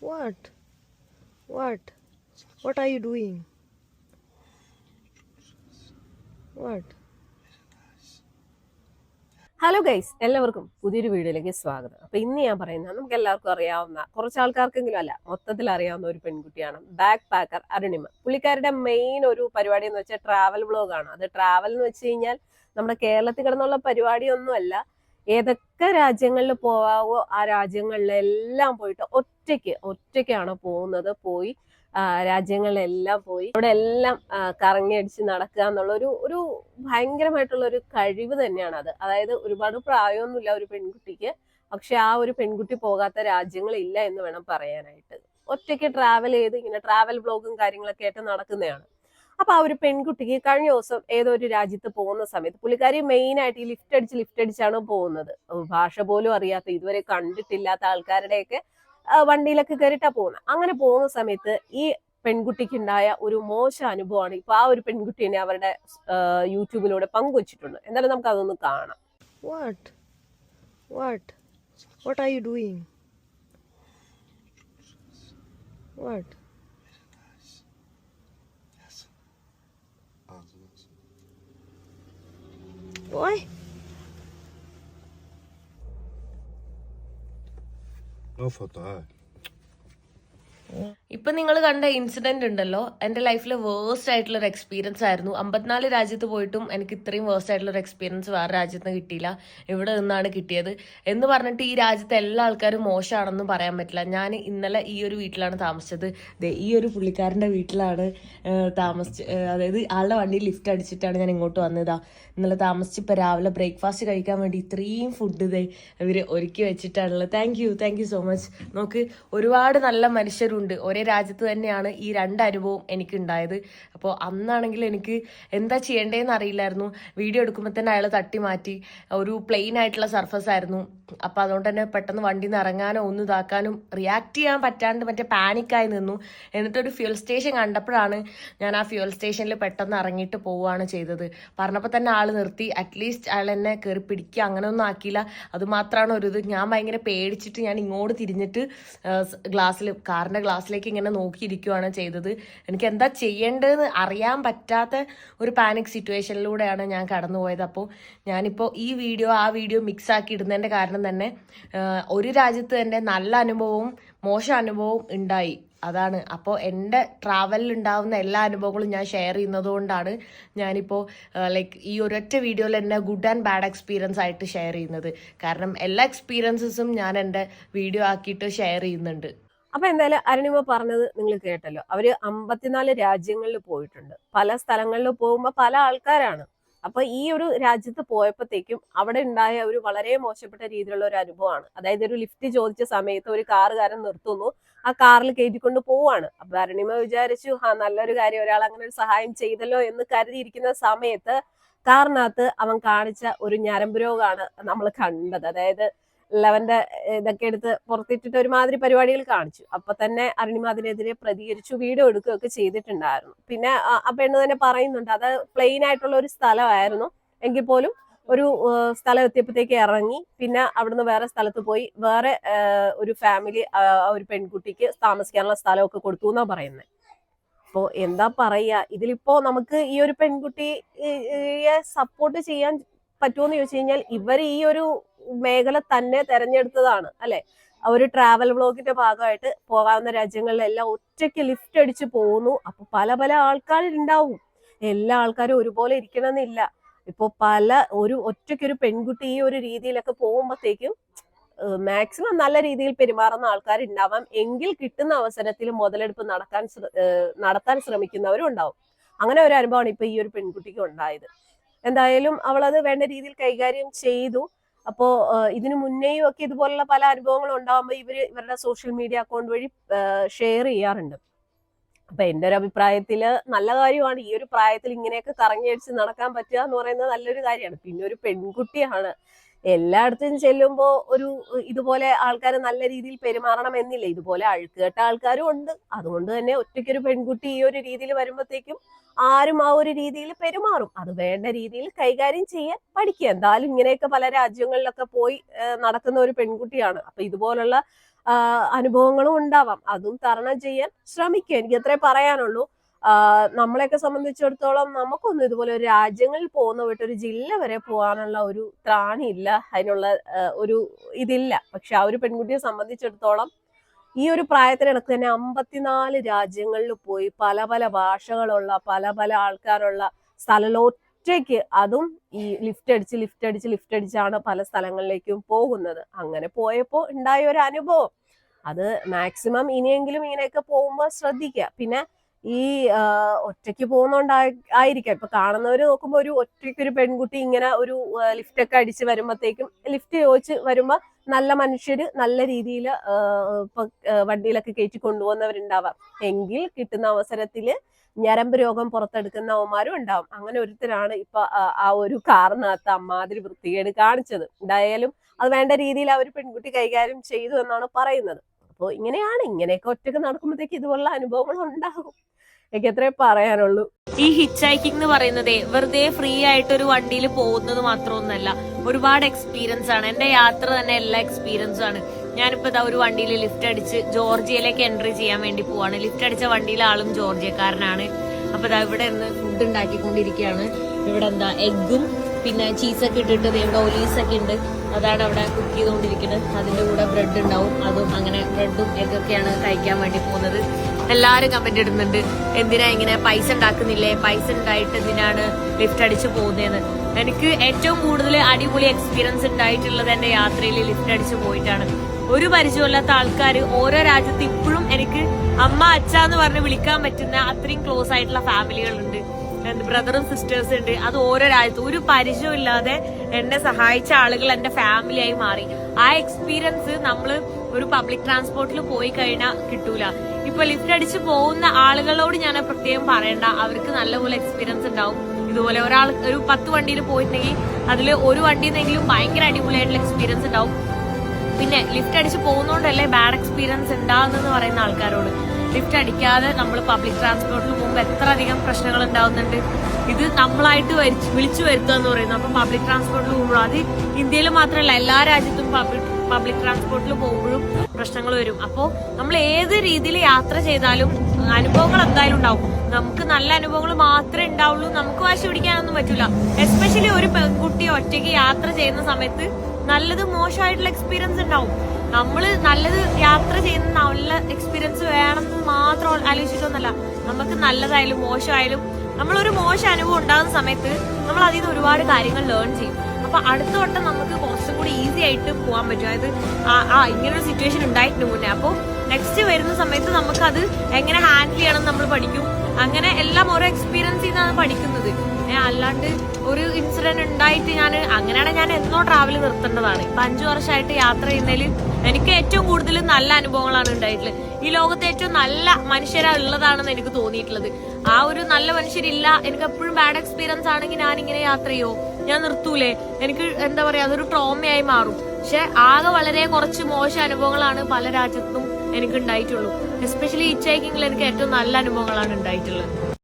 What? What? What are you doing? What? Hello guys എല്ലാവർക്കും പുതിയൊരു വീഡിയോയിലേക്ക് സ്വാഗതം അപ്പൊ ഇന്ന് ഞാൻ പറയുന്നത് നമുക്ക് എല്ലാവർക്കും അറിയാവുന്ന കുറച്ച് ആൾക്കാർക്കെങ്കിലും അല്ല മൊത്തത്തിൽ അറിയാവുന്ന ഒരു പെൺകുട്ടിയാണ് ബാക്ക് പാക്കർ അരുണിമ പുള്ളിക്കാരുടെ മെയിൻ ഒരു പരിപാടി എന്ന് വെച്ചാൽ ട്രാവൽ വ്ളോഗ് അത് ട്രാവൽ എന്ന് വെച്ച് കഴിഞ്ഞാൽ നമ്മുടെ കേരളത്തിൽ കിടന്നുള്ള പരിപാടിയൊന്നുമല്ല ഏതൊക്കെ രാജ്യങ്ങളിൽ പോവാവോ ആ രാജ്യങ്ങളിലെല്ലാം പോയിട്ട് ഒറ്റയ്ക്ക് ഒറ്റയ്ക്കാണ് പോകുന്നത്. പോയി രാജ്യങ്ങളിലെല്ലാം പോയി. അവിടെ എല്ലാം കറങ്ങിയടിച്ച് നടക്കുക എന്നുള്ള ഒരു ഒരു ഭയങ്കരമായിട്ടുള്ള ഒരു കഴിവ് തന്നെയാണ് അത്. അതായത് ഒരുപാട് പ്രായമൊന്നുമില്ല ഒരു പെൺകുട്ടിക്ക്. പക്ഷെ ആ ഒരു പെൺകുട്ടി പോകാത്ത രാജ്യങ്ങളില്ല എന്ന് വേണം പറയാനായിട്ട്. ഒറ്റയ്ക്ക് ട്രാവൽ ചെയ്ത് ഇങ്ങനെ ട്രാവൽ ബ്ലോഗും കാര്യങ്ങളൊക്കെ ആയിട്ട് നടക്കുന്നതാണ്. അപ്പൊ ആ ഒരു പെൺകുട്ടിക്ക് കഴിഞ്ഞ ദിവസം ഏതോ ഒരു രാജ്യത്ത് പോകുന്ന സമയത്ത് പുള്ളിക്കാരി മെയിൻ ആയിട്ട് ഈ ലിഫ്റ്റ് അടിച്ച് ലിഫ്റ്റ് അടിച്ചാണ് പോകുന്നത്. ഭാഷ പോലും അറിയാത്ത ഇതുവരെ കണ്ടിട്ടില്ലാത്ത ആൾക്കാരുടെയൊക്കെ വണ്ടിയിലൊക്കെ കയറിട്ടാ പോകുന്നത്. അങ്ങനെ പോകുന്ന സമയത്ത് ഈ പെൺകുട്ടിക്ക് ഉണ്ടായ ഒരു മോശം അനുഭവമാണ് ഇപ്പൊ ആ ഒരു പെൺകുട്ടിനെ അവരുടെ യൂട്യൂബിലൂടെ പങ്കുവച്ചിട്ടുണ്ട്. എന്തായാലും നമുക്ക് അതൊന്ന് കാണാം. What what what are you doing what continents. Boy. No faltar. Eh? Yeah. ഇപ്പൊ നിങ്ങൾ കണ്ട ഇൻസിഡന്റ് ഉണ്ടല്ലോ. എന്റെ ലൈഫിലെ വേഴ്സ്റ്റ് ആയിട്ടുള്ള ഒരു എക്സ്പീരിയൻസ് ആയിരുന്നു. അമ്പത്തിനാല് രാജ്യത്ത് പോയിട്ടും എനിക്ക് ഇത്രയും വേഴ്സ്റ്റ് ആയിട്ടുള്ള ഒരു എക്സ്പീരിയൻസ് വേറെ രാജ്യത്ത് നിന്ന് കിട്ടിയില്ല. ഇവിടെ നിന്നാണ് കിട്ടിയത്? എന്ന് പറഞ്ഞിട്ട് ഈ രാജ്യത്തെ എല്ലാ ആൾക്കാരും മോശമാണെന്നും പറയാൻ പറ്റില്ല. ഞാൻ ഇന്നലെ ഈ ഒരു വീട്ടിലാണ് താമസിച്ചത്. ഈ ഒരു പുള്ളിക്കാരന്റെ വീട്ടിലാണ് താമസിച്ച് അതായത് ആളുടെ വണ്ടി ലിഫ്റ്റ് അടിച്ചിട്ടാണ് ഞാൻ ഇങ്ങോട്ട് വന്നതാ. ഇന്നലെ താമസിച്ച് ഇപ്പോൾ രാവിലെ ബ്രേക്ക്ഫാസ്റ്റ് കഴിക്കാൻ വേണ്ടി ഇത്രയും ഫുഡ് ഇതേ ഇവർ ഒരുക്കി വെച്ചിട്ടാണുള്ളത്. Thank you thank you so much നോക്ക് ഒരുപാട് നല്ല മനുഷ്യരുണ്ട്. ഒരേ രാജ്യത്ത് തന്നെയാണ് ഈ രണ്ട് അനുഭവം എനിക്ക് ഉണ്ടായത് അപ്പോൾ അന്നാണെങ്കിൽ എനിക്ക് എന്താ ചെയ്യേണ്ടതെന്ന് അറിയില്ലായിരുന്നു. വീഡിയോ എടുക്കുമ്പോൾ തന്നെ അയാൾ തട്ടി മാറ്റി. ഒരു പ്ലെയിൻ ആയിട്ടുള്ള സർഫസ് ആയിരുന്നു. അപ്പോൾ അതുകൊണ്ട് തന്നെ പെട്ടെന്ന് വണ്ടിയിൽ നിന്ന് ഇറങ്ങാനോ ഒന്നും ഇതാക്കാനും റിയാക്ട് ചെയ്യാൻ പറ്റാണ്ട് മറ്റേ പാനിക്കായി നിന്നു. എന്നിട്ടൊരു ഫ്യൂൽ സ്റ്റേഷൻ കണ്ടപ്പോഴാണ് ഞാൻ ആ ഫ്യൂൽ സ്റ്റേഷനിൽ പെട്ടെന്ന് ഇറങ്ങിയിട്ട് പോവുകയാണ് ചെയ്തത്. പറഞ്ഞപ്പോൾ തന്നെ ആൾ നിർത്തി. അറ്റ്ലീസ്റ്റ് അയാൾ എന്നെ കയറി പിടിക്കുക അങ്ങനെ ഒന്നും ആക്കിയില്ല അതുമാത്രമാണ് ഒരു ഇത്. ഞാൻ ഭയങ്കര പേടിച്ചിട്ട് ഞാൻ ഇങ്ങോട്ട് തിരിഞ്ഞിട്ട് ഗ്ലാസ്സിൽ കാറിന്റെ ഗ്ലാസ്സിലേക്ക് ഇങ്ങനെ നോക്കിയിരിക്കുകയാണ് ചെയ്തത്. എനിക്ക് എന്താ ചെയ്യേണ്ടതെന്ന് അറിയാൻ പറ്റാത്ത ഒരു പാനിക് സിറ്റുവേഷനിലൂടെയാണ് ഞാൻ കടന്നുപോയത്. അപ്പോൾ ഞാനിപ്പോൾ ഈ വീഡിയോ ആ വീഡിയോ മിക്സ് ആക്കി ഇടുന്നതിന്റെ കാരണം തന്നെ ഒരു രാജ്യത്ത് തന്നെ നല്ല അനുഭവവും മോശം അനുഭവവും ഉണ്ടായി. അതാണ്. അപ്പോൾ എന്റെ ട്രാവലിൽ ഉണ്ടാകുന്ന എല്ലാ അനുഭവങ്ങളും ഞാൻ ഷെയർ ചെയ്യുന്നതുകൊണ്ടാണ് ഞാനിപ്പോൾ ലൈക്ക് ഈ ഒരൊറ്റ വീഡിയോയിൽ എന്നെ ഗുഡ് ആൻഡ് ബാഡ് എക്സ്പീരിയൻസ് ആയിട്ട് ഷെയർ ചെയ്യുന്നത്. കാരണം എല്ലാ എക്സ്പീരിയൻസസും ഞാൻ എന്റെ വീഡിയോ ആക്കിയിട്ട് ഷെയർ ചെയ്യുന്നുണ്ട്. അപ്പൊ എന്തായാലും അരുണിമ പറഞ്ഞത് നിങ്ങൾ കേട്ടല്ലോ. അവർ അമ്പത്തിനാല് രാജ്യങ്ങളിൽ പോയിട്ടുണ്ട്. പല സ്ഥലങ്ങളിൽ പോകുമ്പോ പല ആൾക്കാരാണ്. അപ്പൊ ഈ ഒരു രാജ്യത്ത് പോയപ്പോഴത്തേക്കും അവിടെ ഉണ്ടായ ഒരു വളരെ മോശപ്പെട്ട രീതിയിലുള്ള ഒരു അനുഭവമാണ്. അതായത് ഒരു ലിഫ്റ്റ് ചോദിച്ച സമയത്ത് ഒരു കാറുകാരൻ നിർത്തുന്നു. ആ കാറിൽ കയറ്റിക്കൊണ്ട് പോവാണ്. അപ്പൊ അരുണിമ വിചാരിച്ചു ആ നല്ലൊരു കാര്യം. ഒരാൾ അങ്ങനെ ഒരു സഹായം ചെയ്തല്ലോ എന്ന് കരുതിയിരിക്കുന്ന സമയത്ത് കാറിനകത്ത് അവൻ കാണിച്ച ഒരു ഞരമ്പ് രോഗമാണ് നമ്മൾ കണ്ടത്. അതായത് ലെവന്റെ ഇതൊക്കെ എടുത്ത് പുറത്തിട്ടിട്ട് ഒരുമാതിരി പരിപാടികൾ കാണിച്ചു. അപ്പൊ തന്നെ അരുണിമ അതിനെതിരെ പ്രതികരിച്ചു വീഡിയോ എടുക്കുകയൊക്കെ ചെയ്തിട്ടുണ്ടായിരുന്നു. പിന്നെ ആ- പെണ്ണ് തന്നെ പറയുന്നുണ്ട് അത് പ്ലെയിൻ ആയിട്ടുള്ള ഒരു സ്ഥലമായിരുന്നു. എങ്കിൽ പോലും ഒരു സ്ഥലം എത്തിയപ്പോഴത്തേക്ക് ഇറങ്ങി പിന്നെ അവിടുന്ന് വേറെ സ്ഥലത്ത് പോയി വേറെ ഒരു ഫാമിലി ഒരു പെൺകുട്ടിക്ക് താമസിക്കാനുള്ള സ്ഥലമൊക്കെ കൊടുത്തു എന്നാ പറയുന്നത് അപ്പോ എന്താ പറയാ ഇതിലിപ്പോ നമുക്ക് ഈ ഒരു പെൺകുട്ടിയെ സപ്പോർട്ട് ചെയ്യാൻ പറ്റുമോന്ന് ചോദിച്ചു കഴിഞ്ഞാൽ ഇവർ ഈ ഒരു മേഖല തന്നെ തെരഞ്ഞെടുത്തതാണ് അല്ലെ? ഒരു ട്രാവൽ വ്ളോഗിന്റെ ഭാഗമായിട്ട് പോകാവുന്ന രാജ്യങ്ങളിലെല്ലാം ഒറ്റയ്ക്ക് ലിഫ്റ്റ് അടിച്ച് പോകുന്നു. അപ്പൊ പല പല ആൾക്കാരുണ്ടാവും. എല്ലാ ആൾക്കാരും ഒരുപോലെ ഇരിക്കണമെന്നില്ല. ഇപ്പൊ പല ഒരു ഒറ്റയ്ക്ക് ഒരു പെൺകുട്ടി ഈ ഒരു രീതിയിലൊക്കെ പോകുമ്പോഴത്തേക്കും മാക്സിമം നല്ല രീതിയിൽ പെരുമാറുന്ന ആൾക്കാരുണ്ടാവാം. എങ്കിൽ കിട്ടുന്ന അവസരത്തിൽ മുതലെടുപ്പ് നടക്കാൻ നടത്താൻ ശ്രമിക്കുന്നവരും ഉണ്ടാവും. അങ്ങനെ ഒരു അനുഭവമാണ് ഇപ്പൊ ഈ ഒരു പെൺകുട്ടിക്ക് ഉണ്ടായത്. എന്തായാലും അവളത് വേണ്ട രീതിയിൽ കൈകാര്യം ചെയ്തു. അപ്പോ ഇതിനു മുന്നേയും ഒക്കെ ഇതുപോലുള്ള പല അനുഭവങ്ങളും ഉണ്ടാകുമ്പോൾ ഇവർ ഇവരുടെ സോഷ്യൽ മീഡിയ അക്കൗണ്ട് വഴി ഷെയർ ചെയ്യാറുണ്ട്. അപ്പൊ എന്റെ ഒരു അഭിപ്രായത്തിൽ നല്ല കാര്യമാണ്. ഈ ഒരു പ്രായത്തിൽ ഇങ്ങനെയൊക്കെ കറങ്ങി അടിച്ച് നടക്കാൻ പറ്റുക എന്ന് പറയുന്നത് നല്ലൊരു കാര്യമാണ്. പിന്നെ ഒരു പെൺകുട്ടിയാണ്. എല്ലായിടത്തും ചെല്ലുമ്പോ ഒരു ഇതുപോലെ ആൾക്കാർ നല്ല രീതിയിൽ പെരുമാറണം എന്നില്ല ഇതുപോലെ അഴുക്കുകെട്ട ആൾക്കാരും ഉണ്ട്. അതുകൊണ്ട് തന്നെ ഒറ്റയ്ക്കൊരു പെൺകുട്ടി ഈ ഒരു രീതിയിൽ വരുമ്പോഴത്തേക്കും ആരും ആ ഒരു രീതിയിൽ പെരുമാറും. അത് വേണ്ട രീതിയിൽ കൈകാര്യം ചെയ്യാൻ പഠിക്കുക. എന്തായാലും ഇങ്ങനെയൊക്കെ പല രാജ്യങ്ങളിലൊക്കെ പോയി നടക്കുന്ന ഒരു പെൺകുട്ടിയാണ്. അപ്പൊ ഇതുപോലുള്ള അനുഭവങ്ങളും ഉണ്ടാവാം. അതും തരണം ചെയ്യാൻ ശ്രമിക്കുക. എനിക്ക് അത്രേ പറയാനുള്ളൂ. നമ്മളെയൊക്കെ സംബന്ധിച്ചിടത്തോളം നമുക്കൊന്നും ഇതുപോലെ ഒരു രാജ്യങ്ങളിൽ പോകുന്ന വിട്ട് ഒരു ജില്ല വരെ പോകാനുള്ള ഒരു ത്രാണിയില്ല. അതിനുള്ള ഒരു ഇതില്ല. പക്ഷെ ആ ഒരു പെൺകുട്ടിയെ സംബന്ധിച്ചിടത്തോളം ഈ ഒരു പ്രായത്തിനിടക്ക് തന്നെ അമ്പത്തിനാല് രാജ്യങ്ങളിൽ പോയി പല പല ഭാഷകളുള്ള പല പല ആൾക്കാരുള്ള സ്ഥലലൊറ്റയ്ക്ക് അതും ഈ ലിഫ്റ്റ് അടിച്ച് ലിഫ്റ്റ് അടിച്ച് ലിഫ്റ്റ് അടിച്ചാണ് പല സ്ഥലങ്ങളിലേക്കും പോകുന്നത്. അങ്ങനെ പോയപ്പോൾ ഉണ്ടായ ഒരു അനുഭവം. അത് മാക്സിമം ഇനിയെങ്കിലും ഇങ്ങനെയൊക്കെ പോകുമ്പോൾ ശ്രദ്ധിക്കുക പിന്നെ ഈ ഒറ്റയ്ക്ക് പോകുന്നോണ്ടായിരിക്കാം ഇപ്പൊ കാണുന്നവർ നോക്കുമ്പോ ഒരു ഒറ്റയ്ക്ക് ഒരു പെൺകുട്ടി ഇങ്ങനെ ഒരു ലിഫ്റ്റ് ഒക്കെ അടിച്ച് വരുമ്പോഴത്തേക്കും ലിഫ്റ്റ് ചോദിച്ച് വരുമ്പോ നല്ല മനുഷ്യര് നല്ല രീതിയിൽ ഇപ്പൊ വണ്ടിയിലൊക്കെ കയറ്റി കൊണ്ടുപോകുന്നവരുണ്ടാവാം. എങ്കിൽ കിട്ടുന്ന അവസരത്തിൽ ഞരമ്പ് രോഗം പുറത്തെടുക്കുന്നവന്മാരും ഉണ്ടാവും. അങ്ങനെ ഒരുത്തരാണ് ഇപ്പൊ ആ ഒരു കാറിനകത്ത് അമ്മാതിരി വൃത്തികേട് കാണിച്ചത്. എന്തായാലും അത് വേണ്ട രീതിയിൽ ആ ഒരു പെൺകുട്ടി കൈകാര്യം ചെയ്തു എന്നാണ് പറയുന്നത്. അപ്പോൾ ഇങ്ങനെയാണ് ഇങ്ങനെയൊക്കെ ഒറ്റയ്ക്ക് നടക്കുമ്പോഴത്തേക്ക് ഇതുപോലുള്ള അനുഭവങ്ങൾ ഉണ്ടാകും. എനിക്ക് പറയാനുള്ളൂ. ഈ ഹിച്ച് ഹൈക്കിംഗ് എന്ന് പറയുന്നത് വെറുതെ ഫ്രീ ആയിട്ട് ഒരു വണ്ടിയിൽ പോകുന്നത് മാത്രമൊന്നല്ല ഒരുപാട് എക്സ്പീരിയൻസ് ആണ്. എന്റെ യാത്ര തന്നെ എല്ലാ എക്സ്പീരിയൻസും ആണ്. ഞാനിപ്പോ ഇതാ ഒരു വണ്ടിയിൽ ലിഫ്റ്റ് അടിച്ച് ജോർജിയയിലേക്ക് എൻട്രി ചെയ്യാൻ വേണ്ടി പോവാണ്. ലിഫ്റ്റ് അടിച്ച വണ്ടിയിലെ ആളും ജോർജിയക്കാരനാണ്. അപ്പൊ ഇതാ ഇവിടെ നിന്ന് ഫുഡ് ഉണ്ടാക്കിക്കൊണ്ടിരിക്കുകയാണ്. ഇവിടെ എന്താ എഗ്ഗും പിന്നെ ചീസൊക്കെ ഇട്ടിട്ട് ഇവിടെ ഒലീസൊക്കെ ഉണ്ട്. അതാണ് അവിടെ കുക്ക് ചെയ്തുകൊണ്ടിരിക്കുന്നത്. അതിന്റെ കൂടെ ബ്രെഡ് ഉണ്ടാവും. അതും അങ്ങനെ ബ്രെഡും എഗ്ഗൊക്കെയാണ് കഴിക്കാൻ വേണ്ടി പോകുന്നത്. എല്ലാരും കമന്റ് ഇടുന്നുണ്ട്. എന്തിനാ ഇങ്ങനെ പൈസ ഉണ്ടാക്കുന്നില്ലേ? പൈസ ഉണ്ടായിട്ട് എന്തിനാണ് ലിഫ്റ്റ് അടിച്ച് പോകുന്നതെന്ന് എനിക്ക് ഏറ്റവും കൂടുതൽ അടിപൊളി എക്സ്പീരിയൻസ് ഉണ്ടായിട്ടുള്ളത് എന്റെ യാത്രയിൽ ലിഫ്റ്റ് അടിച്ച് പോയിട്ടാണ്. ഒരു പരിചയമില്ലാത്ത ആൾക്കാർ ഓരോ രാജ്യത്ത് ഇപ്പോഴും എനിക്ക് അമ്മ അച്ഛ എന്ന് പറഞ്ഞ് വിളിക്കാൻ പറ്റുന്ന അത്രയും ക്ലോസ് ആയിട്ടുള്ള ഫാമിലികളുണ്ട് ബ്രദറും സിസ്റ്റേഴ്സും ഉണ്ട്. അത് ഓരോ രാജ്യത്ത് ഒരു പരിചയം ഇല്ലാതെ എന്നെ സഹായിച്ച ആളുകൾ എന്റെ ഫാമിലിയായി മാറി. ആ എക്സ്പീരിയൻസ് നമ്മൾ ഒരു പബ്ലിക് ട്രാൻസ്പോർട്ടിൽ പോയി കഴിഞ്ഞാൽ കിട്ടൂല. ഇപ്പൊ ലിഫ്റ്റ് അടിച്ച് പോകുന്ന ആളുകളോട് ഞാൻ പ്രത്യേകം പറയണ്ട. അവർക്ക് നല്ലപോലെ എക്സ്പീരിയൻസ് ഉണ്ടാവും. ഇതുപോലെ ഒരാൾ ഒരു പത്ത് വണ്ടിയിൽ പോയിട്ടുണ്ടെങ്കിൽ അതിൽ ഒരു വണ്ടിന്നെങ്കിലും ഭയങ്കര അടിപൊളിയായിട്ടുള്ള എക്സ്പീരിയൻസ് ഉണ്ടാവും. പിന്നെ ലിഫ്റ്റ് അടിച്ച് പോകുന്നോണ്ടല്ലേ ബാഡ് എക്സ്പീരിയൻസ് ഉണ്ടാകുന്നെന്ന് പറയുന്ന ആൾക്കാരോട്. ലിഫ്റ്റ് അടിക്കാതെ നമ്മൾ പബ്ലിക് ട്രാൻസ്പോർട്ടിൽ പോകുമ്പോൾ എത്ര അധികം പ്രശ്നങ്ങൾ ഉണ്ടാവുന്നുണ്ട്. ഇത് നമ്മളായിട്ട് വിളിച്ചു വരുത്തുക എന്ന് പറയുന്നത് അപ്പൊ പബ്ലിക് ട്രാൻസ്പോർട്ടിൽ പോകുമ്പോൾ അത് ഇന്ത്യയിൽ മാത്രമല്ല എല്ലാ രാജ്യത്തും പബ്ലിക് പബ്ലിക് ട്രാൻസ്പോർട്ടിൽ പോകുമ്പോഴും പ്രശ്നങ്ങൾ വരും. അപ്പോൾ നമ്മൾ ഏത് രീതിയിൽ യാത്ര ചെയ്താലും അനുഭവങ്ങൾ എന്തായാലും ഉണ്ടാവും. നമുക്ക് നല്ല അനുഭവങ്ങൾ മാത്രമേ ഉണ്ടാവുള്ളൂ. നമുക്ക് വാശി പിടിക്കാനൊന്നും പറ്റില്ല എസ്പെഷ്യലി ഒരു പെൺകുട്ടി ഒറ്റയ്ക്ക് യാത്ര ചെയ്യുന്ന സമയത്ത് നല്ലത് മോശമായിട്ടുള്ള എക്സ്പീരിയൻസ് ഉണ്ടാവും. നമ്മൾ നല്ലത് യാത്ര ചെയ്യുന്ന നല്ല എക്സ്പീരിയൻസ് വേണമെന്ന് ആലോചിച്ചിട്ടൊന്നല്ല നമുക്ക് നല്ലതായാലും മോശമായാലും നമ്മളൊരു മോശം അനുഭവം ഉണ്ടാകുന്ന സമയത്ത് നമ്മൾ അതിൽ നിന്ന് ഒരുപാട് കാര്യങ്ങൾ ലേൺ ചെയ്യും. അപ്പൊ അടുത്ത വട്ടം നമുക്ക് കുറച്ചും കൂടി ഈസി ആയിട്ട് പോകാൻ പറ്റും. അതായത് ആ ഇങ്ങനൊരു സിറ്റുവേഷൻ ഉണ്ടായിട്ടുണ്ട് മുന്നേ. അപ്പോൾ നെക്സ്റ്റ് വരുന്ന സമയത്ത് നമുക്കത് എങ്ങനെ ഹാൻഡിൽ ചെയ്യണം നമ്മൾ പഠിക്കും. അങ്ങനെ എല്ലാം ഓരോ എക്സ്പീരിയൻസ് ചെയ്താണ് പഠിക്കുന്നത്. അല്ലാണ്ട് ഒരു ഇൻസിഡന്റ് ഉണ്ടായിട്ട് ഞാൻ അങ്ങനെയാണ് ഞാൻ എന്നോ ട്രാവൽ നിർത്തേണ്ടതാണ്. ഇപ്പൊ അഞ്ചു വർഷമായിട്ട് യാത്ര ചെയ്യുന്നതിൽ എനിക്ക് ഏറ്റവും കൂടുതൽ നല്ല അനുഭവങ്ങളാണ് ഉണ്ടായിട്ടുള്ളത്. ഈ ലോകത്തെ ഏറ്റവും നല്ല മനുഷ്യരാ ഉള്ളതാണെന്ന് എനിക്ക് തോന്നിയിട്ടുള്ളത്. ആ ഒരു നല്ല മനുഷ്യരില്ല. എനിക്ക് എപ്പോഴും ബാഡ് എക്സ്പീരിയൻസ് ആണെങ്കിൽ ഞാൻ ഇങ്ങനെ യാത്ര ചെയ്യോ? ഞാൻ നിർത്തൂലേ? എനിക്ക് എന്താ പറയാ അതൊരു ട്രോമയായി മാറും. പക്ഷെ ആകെ വളരെ കുറച്ച് മോശം അനുഭവങ്ങളാണ് പല രാജ്യത്തും എനിക്ക് ഉണ്ടായിട്ടുള്ളൂ എസ്പെഷ്യലി ഹിച്ച് ഹൈക്കിങ്ങിൽ എനിക്ക് ഏറ്റവും നല്ല അനുഭവങ്ങളാണ് ഉണ്ടായിട്ടുള്ളത്.